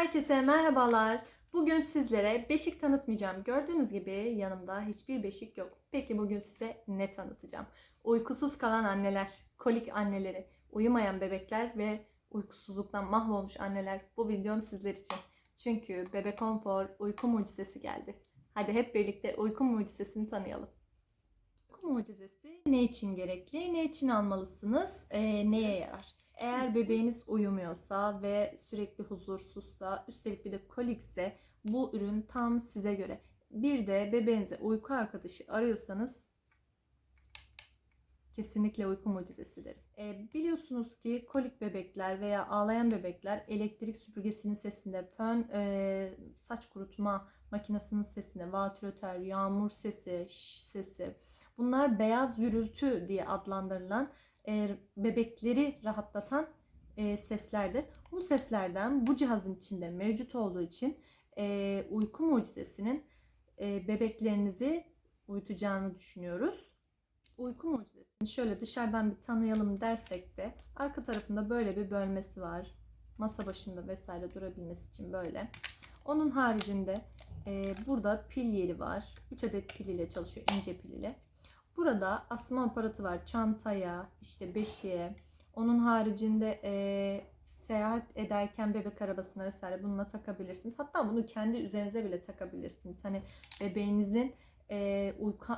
Herkese merhabalar. Bugün sizlere beşik tanıtmayacağım. Gördüğünüz gibi yanımda hiçbir beşik yok. Peki bugün size ne tanıtacağım? Uykusuz kalan anneler, kolik anneleri, uyumayan bebekler ve uykusuzluktan mahvolmuş anneler. Bu videom sizler için. Çünkü Bebek Konfor uyku mucizesi geldi. Hadi hep birlikte uyku mucizesini tanıyalım. Uyku mucizesi ne için gerekli, ne için almalısınız, e, neye yarar? Eğer bebeğiniz uyumuyorsa ve sürekli huzursuzsa, üstelik bir de kolikse bu ürün tam size göre. Bir de bebeğinize uyku arkadaşı arıyorsanız kesinlikle uyku mucizesi derim. E, biliyorsunuz ki kolik bebekler veya ağlayan bebekler elektrik süpürgesinin sesinde, fön e, saç kurutma makinesinin sesinde, vantilatör, yağmur sesi, şş sesi bunlar beyaz gürültü diye adlandırılan e, bebekleri rahatlatan e, seslerdir. Bu seslerden bu cihazın içinde mevcut olduğu için e, uyku mucizesinin e, bebeklerinizi uyutacağını düşünüyoruz. Uyku mucizesini şöyle dışarıdan bir tanıyalım dersek de arka tarafında böyle bir bölmesi var. Masa başında vesaire durabilmesi için böyle. Onun haricinde e, burada pil yeri var. 3 adet pil ile çalışıyor, ince pil ile. Burada asma aparatı var. Çantaya, işte beşiğe. Onun haricinde e, seyahat ederken bebek arabasına vesaire bununla takabilirsiniz. Hatta bunu kendi üzerinize bile takabilirsiniz. Hani bebeğinizin e, uyku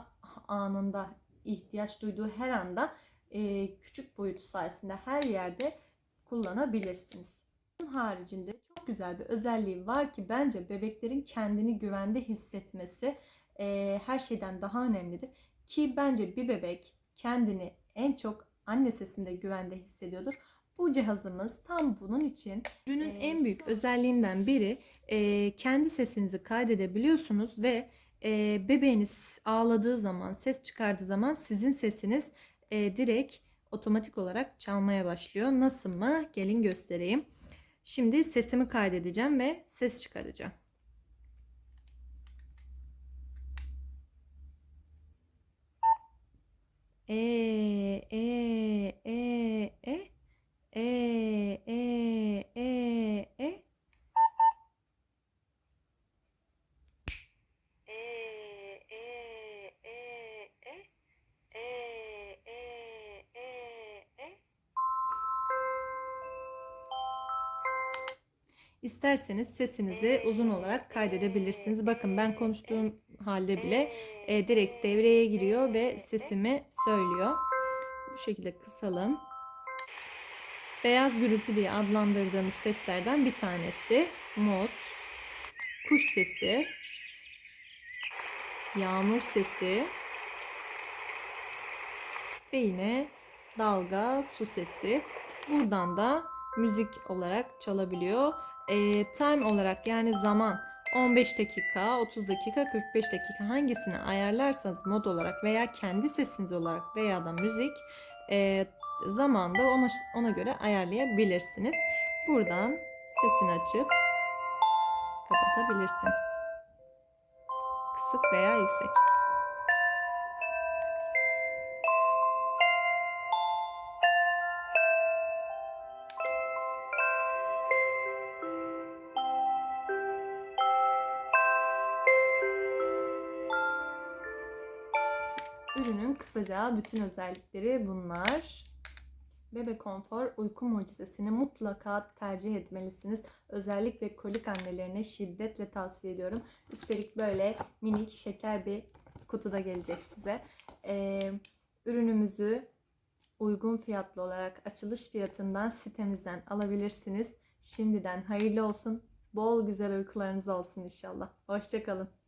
anında ihtiyaç duyduğu her anda e, küçük boyutu sayesinde her yerde kullanabilirsiniz. Bunun haricinde çok güzel bir özelliği var ki bence bebeklerin kendini güvende hissetmesi e, her şeyden daha önemlidir. Ki bence bir bebek kendini en çok anne sesinde güvende hissediyordur. Bu cihazımız tam bunun için. Ürünün Ee, en büyük özelliğinden biri e, kendi sesinizi kaydedebiliyorsunuz ve e, bebeğiniz ağladığı zaman, ses çıkardığı zaman sizin sesiniz e, direkt otomatik olarak çalmaya başlıyor. Nasıl mı? Gelin göstereyim. Şimdi sesimi kaydedeceğim ve ses çıkaracağım. E e e e e e e e İsterseniz sesinizi uzun olarak kaydedebilirsiniz. Bakın ben konuştuğum halde bile e, direkt devreye giriyor ve sesimi söylüyor. Bu şekilde kısalım. Beyaz gürültü diye adlandırdığımız seslerden bir tanesi mod, kuş sesi, yağmur sesi ve yine dalga, su sesi. Buradan da müzik olarak çalabiliyor. E, time olarak yani zaman 15 dakika, 30 dakika, 45 dakika hangisini ayarlarsanız mod olarak veya kendi sesiniz olarak veya da müzik e, zamanda ona, ona göre ayarlayabilirsiniz. Buradan sesini açıp kapatabilirsiniz. Kısık veya yüksek. Ürünün kısaca bütün özellikleri bunlar. Bebe Konfor uyku mucizesini mutlaka tercih etmelisiniz. Özellikle kolik annelerine şiddetle tavsiye ediyorum. Üstelik böyle minik şeker bir kutuda gelecek size. Ee, ürünümüzü uygun fiyatlı olarak açılış fiyatından sitemizden alabilirsiniz. Şimdiden hayırlı olsun. Bol güzel uykularınız olsun inşallah. Hoşçakalın.